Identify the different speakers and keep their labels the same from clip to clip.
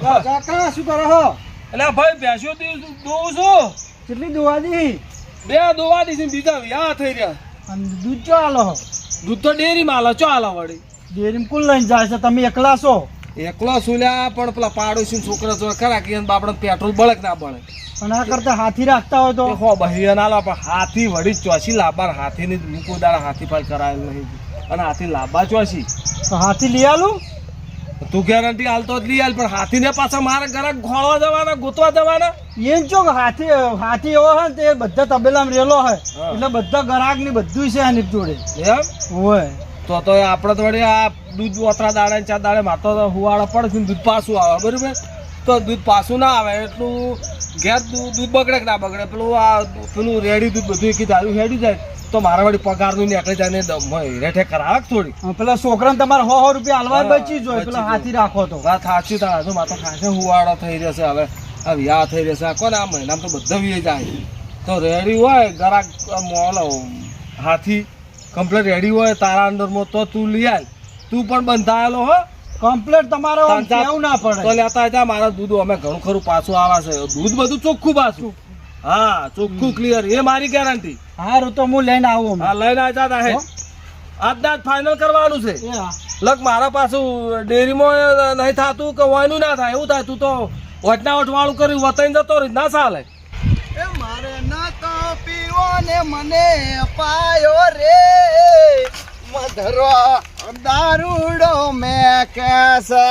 Speaker 1: કાકા શું કરો છો
Speaker 2: એટલે ભાઈ ભેંસો દોવું છું.
Speaker 1: કેટલી દુવાદી?
Speaker 2: બે દોવા દીધી બીજા વ્યાહ થઈ રહ્યા.
Speaker 1: અને દૂધ ચો આલો હો?
Speaker 2: દૂધ તો ડેરી માં આલો ચો હાલો વળી.
Speaker 1: ડેરીમાં કુલ લઈને જાય છે? તમે એકલા છો?
Speaker 2: એકલો સુલ્યા પણ પેલા પાડોશી છોકરા છોકરા ખરા કે બાપડે પેટ્રોલ બળક ના બળે.
Speaker 1: અને આ કરતા હાથી રાખતા હોય તો?
Speaker 2: હો ભાઈ ના પણ હાથી વળી ચોસી લાંબા હાથી ની મૂકો દાડા હાથી પર કરાયેલ નહીં. અને હાથી લાંબા ચોસી.
Speaker 1: તો હાથી લઈ આલું?
Speaker 2: તું ગેરંટી હાલતો જ લઈ આલ પણ હાથી ને પાછા મારે ઘરે ખોળવા જવાના ગોતવા જવાના?
Speaker 1: એમ ચો હાથી હાથી એવો હોય ને તે બધા તબેલામાં રેલો હોય. એટલે બધા ગરાકની બધું છે એની જોડે.
Speaker 2: એમ?
Speaker 1: હોય.
Speaker 2: તો તો આપણે તો વળી આ દૂધ ઓતરા દાડે ચાર દાડે માતો તો હુવાડો પડે દૂધ પાછું આવે બરાબર? તો દૂધ પાછું ના આવે એટલું ઘેર દૂધ દૂધ બગડે કે ના બગડે? પેલું આ પેલું રેડી દૂધ બધું કીધું હેડી જાય. તો મારા વળી પગારનું ને દ- મ- રેઠે કરાવે થોડી.
Speaker 1: પેલા છોકરાને તમારે સો સો રૂપિયા હલવા બચી જોઈએ પેલા હાથી રાખો તો.
Speaker 2: વાત સાચી તારે તો મારે ખાસે હુવાડો થઈ જશે હવે. આ વ્યાહ થઈ જશે કોને આ મહિનામાં તો બધા વીએ જાય. તો રેડી હોય ગરાક મોલો હાથી કમ્પ્લેટ રેડી હોય તારા અંદરમાં તો તું લઈ આવ તું પણ બંધાયેલો હો.
Speaker 1: કમ્પ્લેટ તમારે આમ
Speaker 2: ના
Speaker 1: કહેવું
Speaker 2: તો લેતા હતા મારા દૂધ. અમે ઘણું ખરું પાછું આવે છે. દૂધ બધું ચોખ્ખું પાછું. હા ચોખ્ખું ક્લિયર એ મારી ગેરંટી
Speaker 1: હારું તો હું લઈને આવું
Speaker 2: હા લઈને આવ્યા તા હે? આજના જ ફાઇનલ કરવાનું છે. લગ મારા પાછું ડેરીમાં નહીં થતું કે વાયનું ના થાય એવું થાય તું તો વટના વટ વાળું કરી વતાઈને જતો રહી ના ચાલે.
Speaker 1: એ મારે ના તો પીવો ને મને પાયો રે. મધરો દારૂડો મે કેસે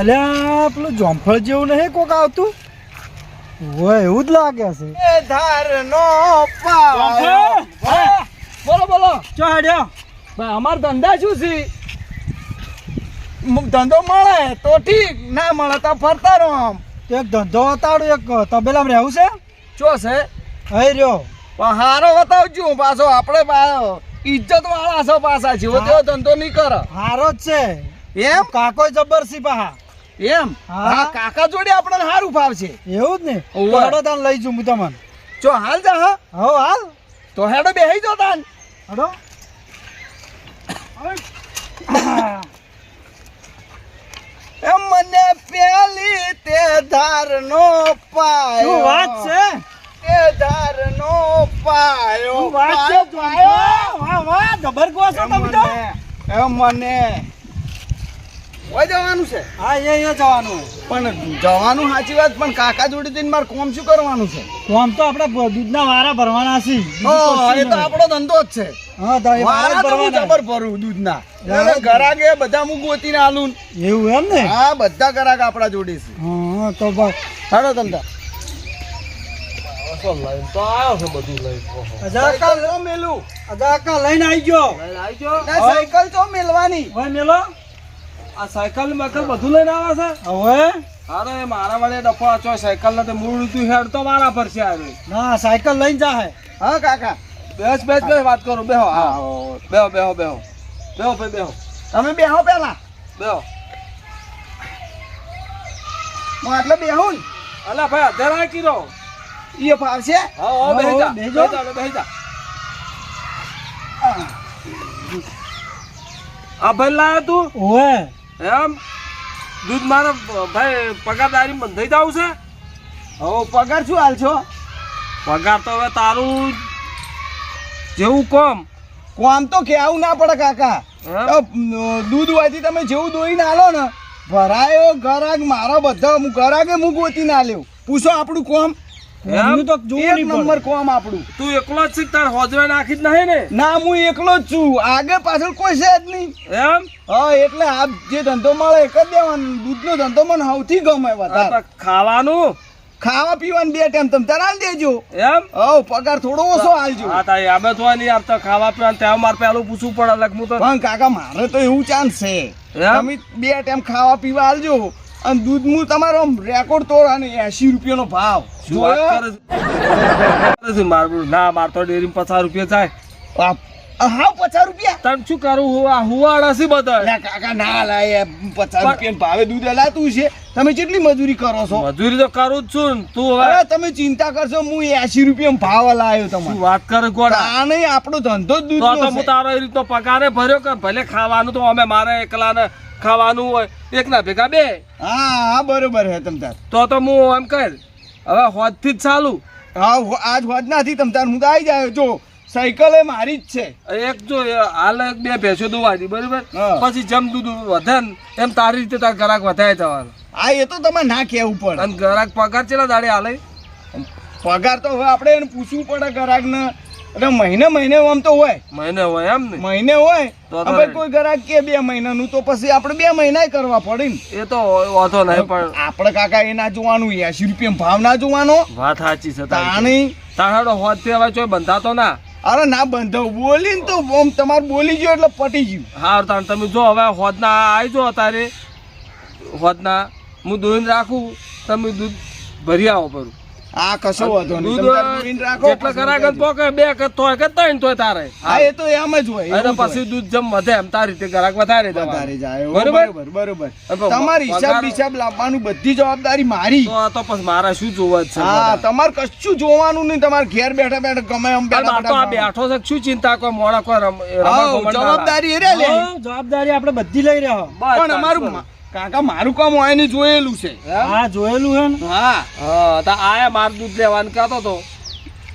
Speaker 1: અલ્યા પેલું જોમફળ જેવું નહીં કોક આવતું? હોય એવું જ લાગે છે. એ ધાર નો
Speaker 2: બોલો બોલો.
Speaker 1: ચો હેડ્યો?
Speaker 2: ભાઈ અમાર ધંધા શું છે?
Speaker 1: ધંધો મળે તો ઠીક ના મળે તો ફરતા રહો આમ. એક ધંધો વતાડો એક તબેલામાં રહેવું છે?
Speaker 2: ચો છે?
Speaker 1: હઈ રહ્યો.
Speaker 3: પણ હારો વતાવજો પાછો આપણે ઇજ્જત વાળા છો પાછા છે તેવો ધંધો નહીં કરો.
Speaker 1: હારો જ છે.
Speaker 3: એમ?
Speaker 1: કાકો જબરસી પાહા.
Speaker 3: એમ?
Speaker 1: હા.
Speaker 3: કાકા જોડે આપણને સારું ફાવશે
Speaker 1: એવું જ ને? હેડો તાન લઈ જઉં તમને.
Speaker 3: જો હાલ જા હા.
Speaker 1: હો હાલ.
Speaker 3: તો હેડો બેહી જો તાન.
Speaker 1: હેડો.
Speaker 3: એમ મને પેલી તે ધાર નો
Speaker 1: શું
Speaker 3: પાયો
Speaker 1: વાત છે?
Speaker 3: તે ધાર નો પાયો.
Speaker 1: શું વાત છે
Speaker 3: પાયો,
Speaker 1: વાહ વાહ જબર છો તમે તો.
Speaker 3: એમ મને ઓય જવાનું છે?
Speaker 1: હા એ એ જવાનું
Speaker 3: પણ જવાનું સાચી વાત પણ કાકા જોડે જઈને મારે કોમ શું કરવાનું છે?
Speaker 1: કોમ તો આપણે દૂધના વારા ભરવાના છે. બીજું
Speaker 3: હા,
Speaker 1: કશું
Speaker 3: એ તો આપણો ધંધો જ છે.
Speaker 1: હા તો વારા
Speaker 3: તો હું જબર ભરું દૂધના.
Speaker 1: હા.
Speaker 3: બધા હું ગોતીને આલું.
Speaker 1: એવું એમ ને?
Speaker 3: હા બધા ઘરાક આપણા જોડે છે.
Speaker 1: હા તો બસ.
Speaker 3: હાડો ધંધા. સાયકલ તો મેલું.
Speaker 1: અજાકા આવી ગયો.
Speaker 2: લઈને આવી ગયો?
Speaker 3: ના, સાયકલ તો મેલવાની.
Speaker 1: મેલો?
Speaker 2: આ સાયકલ મકલ બધું લઈને આવે છે?
Speaker 1: હવે?
Speaker 2: અરે મારા વાળે ડફો છો. સાયકલ ને મૂળ તું હેડ તો મારા પર છે આવે
Speaker 1: ના સાયકલ લઈને જા હે.
Speaker 3: કાકા.
Speaker 2: બેસ બેસ બેસ વાત કરો. બેહો હા. બેહો બેહો બેહો. બેહો ભાઈ બેહો.
Speaker 3: તમે બેહો પેલા
Speaker 2: બેહો.
Speaker 3: હું આટલે બેહું
Speaker 2: અલા ભાઈ અત્યારે આ કીધો
Speaker 3: ઈ ફાવશે?
Speaker 2: હા બેહી જા.
Speaker 1: બેહી
Speaker 2: જા બેહી જા. આ ભાઈ લાયો તું?
Speaker 1: ઓવે
Speaker 2: એમ? દૂધ મારો ભાઈ પગારદારી બંધાઈ જવું છે?
Speaker 3: હવે પગાર શું હાલ છો?
Speaker 2: પગાર તો હવે તારું જેવું કોમ.
Speaker 3: કોમ તો કહેવું ના પડે કાકા? દૂધ વાંચી તમે જેવું દોઈને હાલો ને ભરાયો ગરાક મારો બધા હું ગરાકે હું ગોતીને લેવું. પૂછો આપણું કોમ.
Speaker 1: એમનું તો જોવું
Speaker 3: એક
Speaker 1: નહીં
Speaker 3: નંબર કોમ આપણું.
Speaker 2: તું એકલો જ તાર હોજવે નાખી જ નહીં ને?
Speaker 3: ના હું એકલો જ છું. આગળ પાછળ કોઈ છે જ નહીં.
Speaker 2: એમ?
Speaker 3: હા એટલે આ જે ધંધો મળે એક જ દેવાનો દૂધનો ધંધો મને સૌથી ગમે વધારે.
Speaker 2: ખાવાનું?
Speaker 3: ખાવા પીવાનું બે ટાઈમ. તમે તારા દેજો.
Speaker 2: એમ?
Speaker 3: હવ પગાર થોડો ઓછો આલજો.
Speaker 2: હા તારી આમે તો નહીં આપતા ખાવા પીવાનું ત્યાં મારે પેલું પૂછવું પડે હું તો
Speaker 3: પણ કાકા મારે તો એવું ચાન્સ છે. તમે બે ટાઈમ ખાવા પીવા આલજો. અને દૂધ હું તમારો રેકોર્ડ તોડ અને એસી રૂપિયાનો ભાવ.
Speaker 2: ના માર તો ડેરી પચાસ રૂપિયા થાય.
Speaker 3: આ પચાસ રૂપિયા?
Speaker 2: તને શું કરું? હું હુવાડા છે બધા
Speaker 3: કાકા ના લાય પચાસ રૂપિયા ભાવે દૂધ લાતું છે. તમે કેટલી મજૂરી કરો છો?
Speaker 2: મજૂરી તો કરું જ છું તું હવે
Speaker 3: તમે ચિંતા કરશો હું એસી રૂપિયા ભાવ લાવ્યો તમારે.
Speaker 2: વાત કરે ગોડા?
Speaker 3: આ નહીં આપણો ધંધો જ
Speaker 2: તો તો
Speaker 3: દૂધ
Speaker 2: હું તારો એ રીતનો પગારે ભર્યો કે ભલે ખાવાનું તો અમે મારે એકલાને ખાવાનું હોય એકના ભેગા બે.
Speaker 3: હા હા બરોબર હે તમ તાર
Speaker 2: તો તો હું એમ કર હવે હોદથી જ ચાલુ.
Speaker 3: હા આજ હોદ નથી તમ તાર હું તો આવી જાય. જો સાયકલ એ મારી જ છે.
Speaker 2: એક જો હાલ એક બે ભેંસો દોવાથી બરોબર. પછી જેમ દૂધ વધે ને એમ તારી રીતે તાર ગ્રાહક વધારે જવાનું
Speaker 3: હા એ તો તમારે ના કહેવું પડે.
Speaker 2: અને ગ્રાહક પગાર ચેલા દાડે હાલે?
Speaker 3: પગાર તો હવે આપણે એને પૂછવું પડે ગ્રાહકને એટલે મહિને મહિને આમ તો હોય.
Speaker 2: મહિને હોય એમ ને?
Speaker 3: મહિને હોય. હવે કોઈ ગ્રાહક કે બે મહિનાનું તો પછી આપણે બે મહિના કરવા પડે ને.
Speaker 2: એ તો વાંધો નહીં પણ
Speaker 3: આપણે કાકા એ ના જોવાનું એસી રૂપિયા ભાવ ના જોવાનો.
Speaker 2: વાત સાચી છે.
Speaker 3: તાણી.
Speaker 2: તારાડો હોતથી હવે ચોય બંધાતો ના.
Speaker 3: અરે ના બંધો બોલી ને તો આમ તમારે બોલી ગયો એટલે પટી ગયું.
Speaker 2: હા તાણ તમે જો હવે હોદના આવી જો તારે હોદના હું દોઈને રાખું તમે દૂધ ભરી આવો પરું
Speaker 3: આ કશો હતો નહીં રાખો
Speaker 2: એટલે
Speaker 3: પછી
Speaker 2: પોકે બે કે તોય કે ત્રણ તોય તારે
Speaker 3: હા એ તો એમ જ હોય
Speaker 2: અને પછી દૂધ જમ વધે એમ તારી રીતે ગરાક વધારે.
Speaker 3: વધારે જાય
Speaker 2: બરોબર?
Speaker 3: બરોબર તમારી હિસાબ હિસાબ લાવવાનું બધી જવાબદારી મારી
Speaker 2: તો તો પછી મારે શું જોવા છે
Speaker 3: હા. તમારે કશું જોવાનું નહીં તમારે ઘેર બેઠા બેઠા ગમે એમ બેઠા
Speaker 2: તો આ
Speaker 3: બેઠા
Speaker 2: બેઠો છે શું ચિંતા કોઈ મોડા કોઈ રમ-.
Speaker 3: જવાબદારી એ રે લે
Speaker 1: જવાબદારી આપણે બધી લઈ રહ્યા.
Speaker 3: પણ અમારું કાકા મારું કામ હોય ને જોયેલું છે.
Speaker 1: હા? જોયેલું હે ને?
Speaker 3: હા.
Speaker 2: હા તો આયા માર દૂધ લેવાનું કહેતો તો.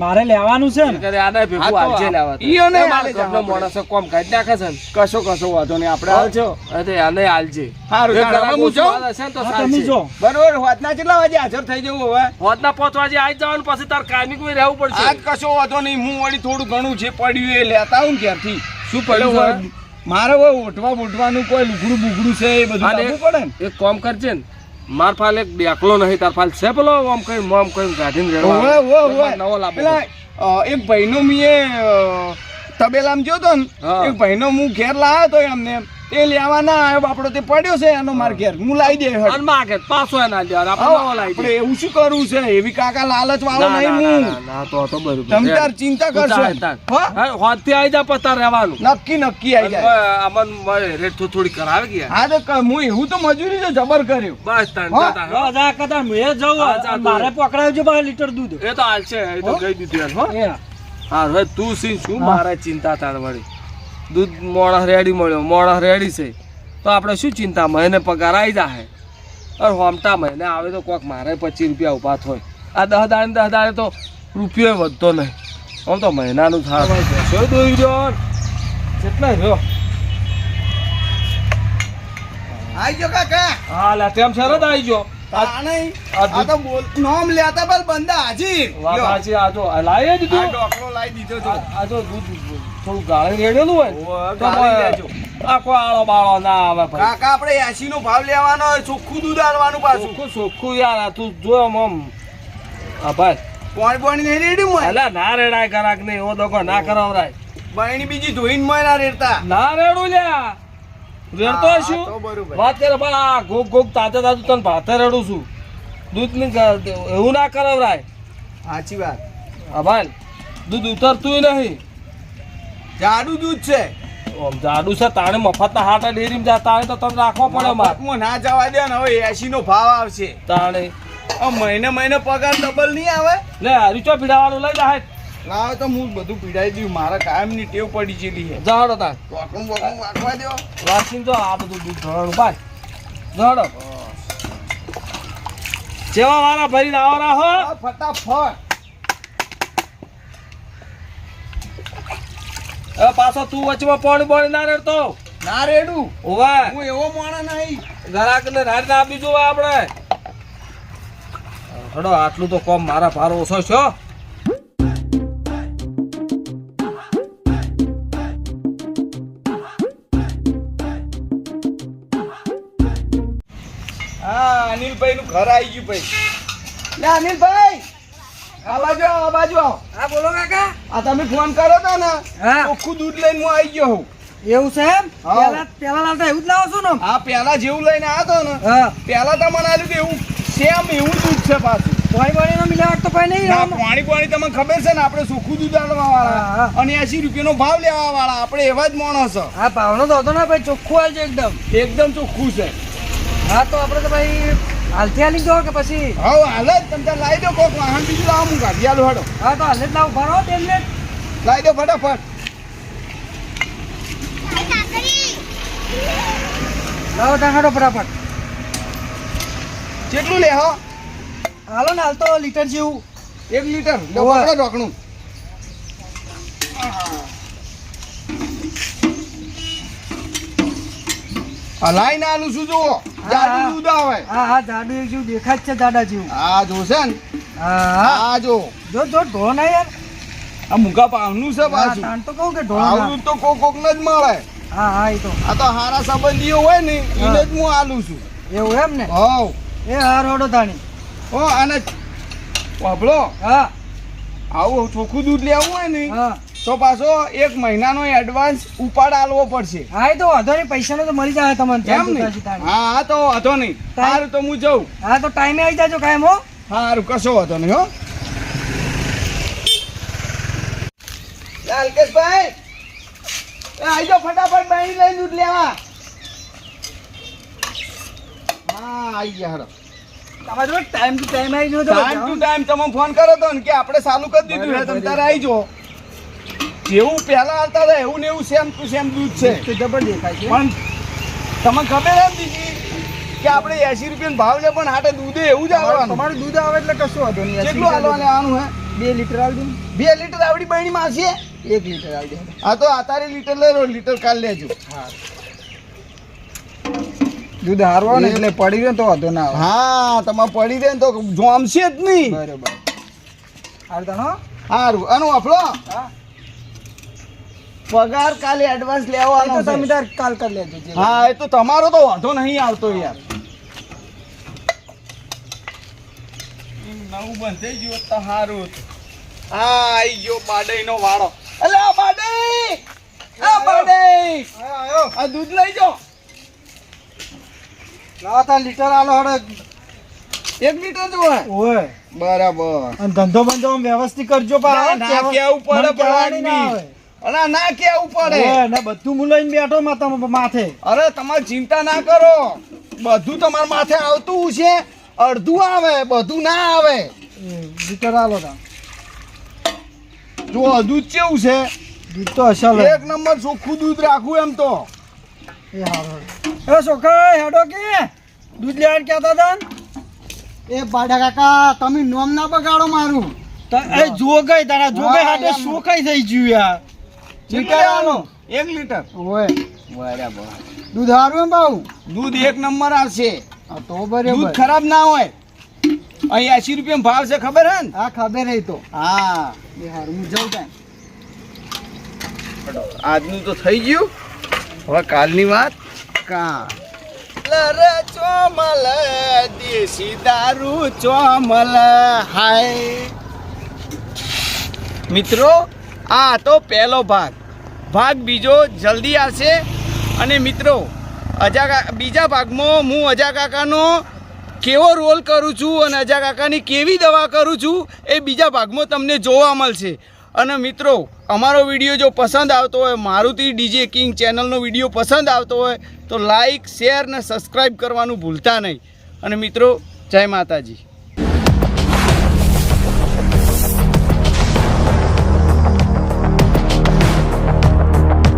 Speaker 1: મારે લેવાનું છે ને?
Speaker 2: કરે આને ભેગું આવજે લેવા તો.
Speaker 3: ઈયોને
Speaker 2: મારે
Speaker 3: જવા
Speaker 2: માણસો કોમ કાઢ નાખે છે ને?
Speaker 3: કશો કશો વાંધો નહીં આપણે હાલજો.
Speaker 2: અરે આને હાલજે.
Speaker 3: હારું,
Speaker 2: એક
Speaker 3: તારે
Speaker 2: કલાક
Speaker 3: હું
Speaker 2: જો છે તો
Speaker 1: હા, તમે જો.
Speaker 3: બરોબર હોતના કેટલા વાગે હાજર થઈ જવું હવે?
Speaker 2: હોતના પાંચ વાગે આવી જવાનું પછી તાર કાયમી કોઈ રહેવું પડશે.
Speaker 3: આજ કશો વાંધો નહીં હું વળી થોડું ઘણું જે પડ્યું એ લેતા આવું ને ઘેરથી.
Speaker 2: શું પડ્યું
Speaker 3: મારે હવે ઓઠવા બોઠવાનું કોઈ લુગડું બુગડું છે એ બધું લાવવું પડે ને
Speaker 2: એક કોમ કરજે ને માર ફાલ એક બેકલો નહીં તાર ફાલ છે પેલો આમ કઈ આમ કઈ ગાઢીને. નવો
Speaker 3: લાભ એક ભાઈનો મીએ તબેલામ તબેલામાં ગયો તો ને. એક ભાઈનો હું ઘેર લાવ્યો તો એમને એ લેવા ના આવ્યો આપણો તે પડ્યો છે એનો માર ઘેર હું લાવી દે હટ.
Speaker 2: માર માગે પાછો એના લ્યો આપણે નવો લાવી દે
Speaker 3: એવું શું કરવું છે એવી કાકા લાલચ વાળો નહીં હું
Speaker 2: ના, તો તો બરોબર.
Speaker 3: તમે તાર ચિંતા કરશો. હા?
Speaker 2: હા, હોદથી આવી જા પતા રહેવાનું
Speaker 3: નક્કી નક્કી
Speaker 2: આઈ
Speaker 3: જાય
Speaker 2: અમન રેટ તો થોડી કરાવે કે
Speaker 3: હા તો હું એવું તો મજૂરી તો જબર કર્યો
Speaker 2: બસ તાન,
Speaker 3: હા.
Speaker 2: હા.
Speaker 1: અદા કદા મેં જવું
Speaker 2: હા,
Speaker 1: મારે પકડાવજો બા લીટર દૂધ
Speaker 2: એ તો હાલ છે એ તો
Speaker 1: ગઈ
Speaker 2: કહી દીધું હો. હા હવે તું સી શું
Speaker 1: હા.
Speaker 2: મારે ચિંતા તાર વળી દૂધ મોણસ રેડી મળ્યો મોણસ રેડી છે. તો આપણે શું ચિંતા મહિને પગાર આવી જાય અરે હોમટા મહિને આવે તો કોક મારે પચીસ રૂપિયા ઊભા થાય. આ દહ દાડે ને દહ દાડે તો રૂપિયો વધતો નહીં. આમ તો મહિનાનું થાય શું દોઈ રહ્યો. કેટલા રહ્યો.
Speaker 3: આવી ગયો કાકા.
Speaker 2: હા લે તેમ શરત આવી ગયો.
Speaker 3: આ નહીં.
Speaker 2: આ
Speaker 3: આ તો બોલ નામ લેતા બલ બંદા હાજીર
Speaker 2: વાત
Speaker 3: લ્યો.
Speaker 2: આ જો આ લાવી
Speaker 3: આ ડોકરો લાવી દીધો તો.
Speaker 2: આ આ દૂધ થોડું ગાળી રેડેલું હોય. તો
Speaker 3: લેજો.
Speaker 2: આ આળો બાળો ના આવે ભાઈ.
Speaker 3: કાકા આપણે એસી નો ભાવ લેવાનો ચોખ્ખું દૂધ આલવાનું પાછું.
Speaker 2: ચોખ્ખું ચોખ્ખું યાર આ તું જો મમ હા ભાઈ.
Speaker 3: પોણી પોણી નહીં રેડી મોય
Speaker 2: અલા ના રેડાય કરાક નહીં એવો દગો ના કરાવરાય.
Speaker 3: બહેણી બીજી ધોઈને મય ના રેડતા.
Speaker 2: ના રેડું લ્યા. રેડતો
Speaker 3: છું
Speaker 2: વાત કરે બા આ ગોગ ગોગ તાતે તાતું તને ભાતે રેડું છું. દૂધની એવું ના કરાવરાય.
Speaker 3: સાચી વાત.
Speaker 2: અભાઈ દૂધ ઉતરતું નહીં.
Speaker 3: જાડું દૂધ છે.
Speaker 2: જાડું છે તાણે મફતના હાટા ડેરીમાં જતા તાણે તો તને રાખવા પડે મારે
Speaker 3: મફતમાં ના જવા દે ને હવે એસી નો ભાવ આવશે.
Speaker 2: તાણે.
Speaker 3: આ મહિને મહિને પગાર ડબલ નહીં આવે?
Speaker 2: લે હરીચો પીડાવાળું લઈ જાય
Speaker 3: લાવે તો હું બધું પીડાઈ દઉં. મારા કાયમની ટેવ પડી ગયેલી છે.
Speaker 2: જાડો તા.
Speaker 3: વોકમ વોકમ વાગવા દો
Speaker 2: વાસીન જો આ બધું દૂધ ભરવાનું ભાઈ જાડો જેવા વાળા ભરીને આવો રાહો
Speaker 3: આ ફટાફટ.
Speaker 2: હવે પાછો તું વચમાં પાણી પાણી ના રેડતો.
Speaker 3: ના રેડું.
Speaker 2: ઓવે
Speaker 3: હું એવો માણસ નહીં.
Speaker 2: ઘરાક ને રાડ ના આપી જોવા આપણે. હડો આટલું તો કોમ મારા ભારો ઓછો છો
Speaker 3: અનિલભાઈ નું ઘર આવી ગયું ભાઈ. લે અનિલભાઈ! આ બાજુ આવો, આ બાજુ આવો.
Speaker 1: હા બોલો કાકા.
Speaker 3: આ તમે ફોન કર્યો તો ને
Speaker 1: હા.
Speaker 3: ચોખ્ખું દૂધ લઈને હું આવી ગયો હું
Speaker 1: એવું છે એમ?
Speaker 3: હા.
Speaker 1: પેલા પેલા લાવતા એવું જ લાવો છો ને
Speaker 3: આ પેલા જેવું લઈને આવ્યો ને
Speaker 1: હા.
Speaker 3: પેલા તમને આવ્યું કે એવું સેમ એવું દૂધ છે પાછું.
Speaker 1: પાણી મિલાવટ તો કોઈ નહીં.
Speaker 3: પાણી પાણી તમને ખબર છે ને આપણે સુખું દૂધ આલવા વાળા
Speaker 1: હા.
Speaker 3: અને એસી રૂપિયાનો ભાવ લેવા વાળા આપણે એવા જ માણસ.
Speaker 1: હા ભાવનો તો હતો ને ભાઈ ચોખ્ખું છે એકદમ.
Speaker 3: એકદમ ચોખ્ખું છે.
Speaker 1: હા તો આપણે તો ભાઈ હાલથી હાલી દો કે પછી?
Speaker 3: હા હાલ જ. તમે લાવી દો કોક વાહન બીજું લાવો હું ગાડી હાલો હાડો
Speaker 1: હા તો હાલે જ લાવો. ભરો બે મિનિટ
Speaker 3: લાવી દો ફટાફટ.
Speaker 1: લાવો ત્યાં હાડો ફટાફટ.
Speaker 3: કેટલું લે હો?
Speaker 1: હાલો ને હાલ તો લીટર જેવું.
Speaker 3: એક લીટર. લો હલાઈ ના આલું શું જુઓ. જાડું દૂધ આવે
Speaker 1: હા હા જાડું જેવું દેખાય છે દાદા જેવું.
Speaker 3: હા જોશે ને.
Speaker 1: હા હા.
Speaker 3: જો.
Speaker 1: જો જો ઢો ના યાર.
Speaker 3: આ મૂંગા પાવનું છે પાછું.
Speaker 1: તાણ તો કહું કે ઢો
Speaker 3: આવું તો કોક કોક જ મળે.
Speaker 1: હા હા એ તો.
Speaker 3: આ તો હારા સંબંધીઓ હોય ને એને જ હું આલું છું.
Speaker 1: એવું એમ ને?
Speaker 3: હોવ.
Speaker 1: એ હા રોડો તાણી.
Speaker 3: હો અને વાપરો
Speaker 1: હા.
Speaker 3: આવું ચોખ્ખું દૂધ લેવું હોય ને
Speaker 1: હા.
Speaker 3: તો પાછો એક મહિનાનો એડવાન્સ ઉપાડ આલવો પડશે.
Speaker 1: હા એ તો વાંધો નહીં પૈસાનો તો મળી જાય તમને
Speaker 3: એમ
Speaker 1: જેમ
Speaker 3: ને
Speaker 1: જોતા હશે તાણી.
Speaker 3: હા તો વાંધો નહીં. સારું તો હું જઉં.
Speaker 1: હા તો ટાઈમે આવી જાજો કાયમ હો.
Speaker 3: સારું કશો વાંધો નહીં હો. લાલકેશભાઈ આવી જાઓ ફટાફટ બાઈ લઈને દૂધ લેવા. હા આઈ ગયા હરો
Speaker 1: તમારે ટાઈમ ટુ ટાઈમ આવી જજો
Speaker 3: ટાઈમ ટુ ટાઈમ તમે ફોન કરો તો ને કે આપણે ચાલુ કરી દીધું છે તમે તારે આવી જાઓ. જેવું પહેલા આવતા હતા એવું ને એવું સેમ ટુ સેમ દૂધ છે.
Speaker 1: જબર દેખાય છે.
Speaker 3: પણ તમને ખબર એમ બીજી કે આપણે એસી રૂપિયાનો ભાવ છે પણ હાટે દૂધે એવું જ આવવાનું.
Speaker 1: તમારું દૂધ આવે એટલે કશું વાંધો નહીં.
Speaker 3: કેટલું હાલવા આનું હે?
Speaker 1: બે લીટર આવજો
Speaker 3: બે લીટર આવડી બહેણી માં છે
Speaker 1: એક લીટર આવજો
Speaker 3: હા તો આતારે લીટર લઈ લો લીટર કાલ લેજો.
Speaker 1: દૂધ હારવા ને એટલે પડી ગયો તો વાંધો ના
Speaker 3: હા તમારે પડી દે ને તો જોમશે જ નહીં.
Speaker 1: બરોબર. હાર તાણો
Speaker 3: હારું. આનું વાપરો
Speaker 1: હા.
Speaker 3: પગાર કાલે એડવાન્સ લેવાનો
Speaker 1: તો તમે તાર કાલ કરી લેજો
Speaker 3: હા એ તો તમારો તો વાંધો નહીં આવતો યાર. નવું બંધ થઈ ગયું તો સારું હા આઈ ગયો બાડઈ વાળો. અલે આ બાડઈ આ બાડઈ આ દૂધ લઈ જાઓ.
Speaker 1: લાવો તાર લીટર આલો હડે.
Speaker 3: એક લીટર જ હોય.
Speaker 1: ઓય
Speaker 3: બરાબર.
Speaker 1: અને ધંધો બંધો વ્યવસ્થિત કરજો પા
Speaker 3: ના, ના, કેવું પડે
Speaker 1: મને ના. આવે
Speaker 3: અરે ના કેવું પડે
Speaker 1: ને બધું હું લઈને બેઠો માથા માથે.
Speaker 3: અરે તમારે ચિંતા ના કરો. બધું તમારા માથે આવતું છે. અડધું આવે બધું ના આવે.
Speaker 1: લીટર આલો તા.
Speaker 3: જો દૂધ કેવું છે?
Speaker 1: દૂધ તો અસલ
Speaker 3: એક નંબર ચોખ્ખું દૂધ રાખવું એમ તો.
Speaker 1: એ હારો એ સોખા હેડો કે. દૂધ લેવાનું કહેતા હતા
Speaker 4: એ બાડા કાકા તમે નોમ ના બગાડો મારું.
Speaker 1: તા- એ જોગઈ તારા જોગઈ
Speaker 4: હાથે
Speaker 1: શું
Speaker 4: કઈ
Speaker 1: સોખાઈ થઈ ગયું યાર.
Speaker 3: લીટર એક લીટર.
Speaker 4: ઓય
Speaker 3: બરાબર.
Speaker 4: દૂધ હારું એમ
Speaker 3: દૂધ એક નંબર આવશે.
Speaker 4: હા, તો
Speaker 3: દૂધ ખરાબ ના હોય. અહીં એસી રૂપિયા ભાવ છે ખબર હે
Speaker 4: હા ખબર હે તો.
Speaker 3: હા.
Speaker 4: હું જાઉં ત્યાં.
Speaker 3: આજનું તો થઈ ગયું. હવે કાલની વાત. કા? ચોમલ દેશી દારૂ ચોમલ હાય. મિત્રો આ તો પહેલો ભાગ. ભાગ બીજો જલ્દી આવશે. અને મિત્રો, અજા બીજા ભાગમાં હું અજા કાકાનો કેવો રોલ કરું છું અને અજા કાકાની કેવી દવા કરું છું, એ બીજા ભાગમાં તમને જોવા મળશે. અને મિત્રો, અમારો વીડિયો જો પસંદ આવતો હોય, મારુતિ ડીજે કિંગ ચેનલનો વીડિયો પસંદ આવતો હોય, તો લાઈક, શેર અને સબસ્ક્રાઈબ કરવાનું ભૂલતા નહીં. અને મિત્રો, જય માતાજી.